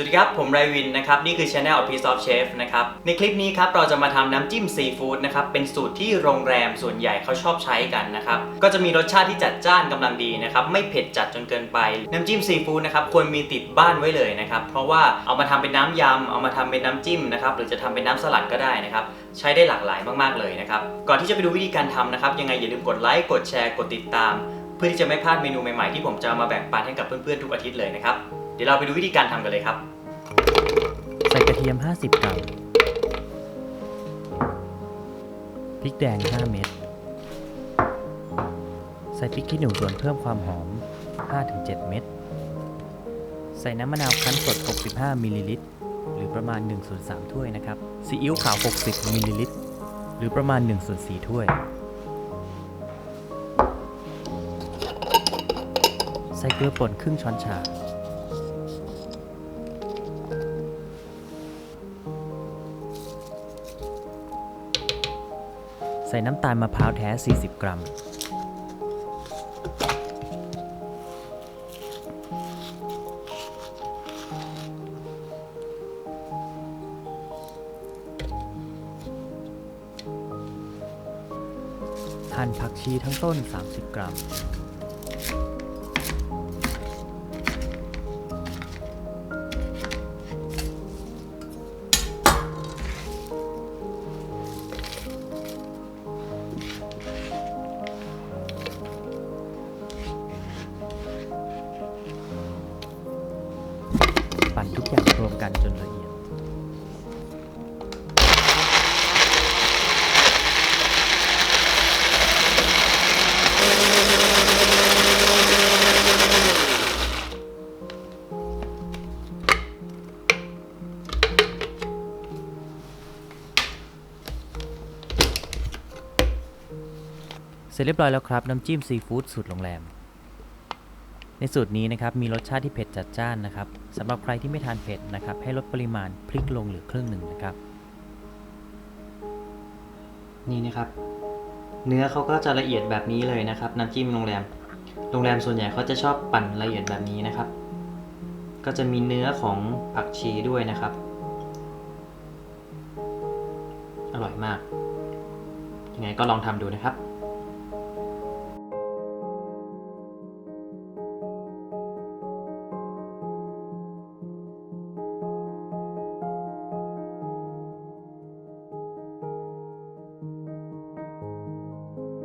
สวัสดีครับ ผมไรวินนะครับ นี่คือ Channel Piece of Chef นะครับ ในคลิปนี้ครับ เราจะมาทำน้ำจิ้มซีฟู้ดนะครับ เป็นสูตรที่โรงแรมส่วนใหญ่เขาชอบใช้กันนะครับ ก็จะมีรสชาติที่จัดจ้านกำลังดีนะครับ ไม่เผ็ดจัดจนเกินไป น้ำจิ้มซีฟู้ดนะครับ ควรมีติดบ้านไว้เลยนะครับ เพราะว่าเอามาทำเป็นน้ำยำ เอามาทำเป็นน้ำจิ้มนะครับ หรือจะทำเป็นน้ำสลัดก็ได้นะครับ ใช้ได้หลากหลายมากๆเลยนะครับ ก่อนที่จะไปดูวิธีการทำนะครับ ยังไงอย่าลืมกดไลค์ กดแชร์ กดติดตาม เพื่อที่จะไม่พลาดเมนูใหม่ๆที่ผมจะมาแบ่งปันให้กับเพื่อนๆทุกอาทิตย์เลยนะครับ เดี๋ยวเราไปดูวิธีการทำกันเลยครับ ใส่กระเทียม 50 กรัม พริกแดง 5 เม็ด ใส่พริกขี้หนูส่วนเพิ่มความหอม 5-7 เม็ด ใส่น้ำมะนาวคั้นสด 65 มิลลิลิตร หรือประมาณ1ส่วน3ถ้วยนะครับ ซีอิ๊วขาว 60 มิลลิลิตร หรือประมาณ1ส่วน4ถ้วย ใส่เกลือป่นครึ่งช้อนชา ใส่น้ำตาลมะพร้าวแท้ 40 กรัม หั่นผักชีทั้งต้น 30 กรัม ทุกอย่างรวมกันจนละเอียด เสร็จเรียบร้อยแล้วครับ น้ำจิ้มซีฟู้ดสูตรโรงแรม ในสูตรนี้นะครับมีรสชาติที่เผ็ดจัดจ้านนะครับสำหรับใครที่ไม่ทานเผ็ดนะครับ ให้ลดปริมาณพริกลงเหลือครึ่งหนึ่งนะครับ นี่นะครับ เนื้อเขาก็จะละเอียดแบบนี้เลยนะครับ น้ำจิ้มโรงแรม โรงแรมส่วนใหญ่เขาจะชอบปั่นละเอียดแบบนี้นะครับ ก็จะมีเนื้อของผักชีด้วยนะครับ อร่อยมากยังไงก็ลองทำดูนะครับ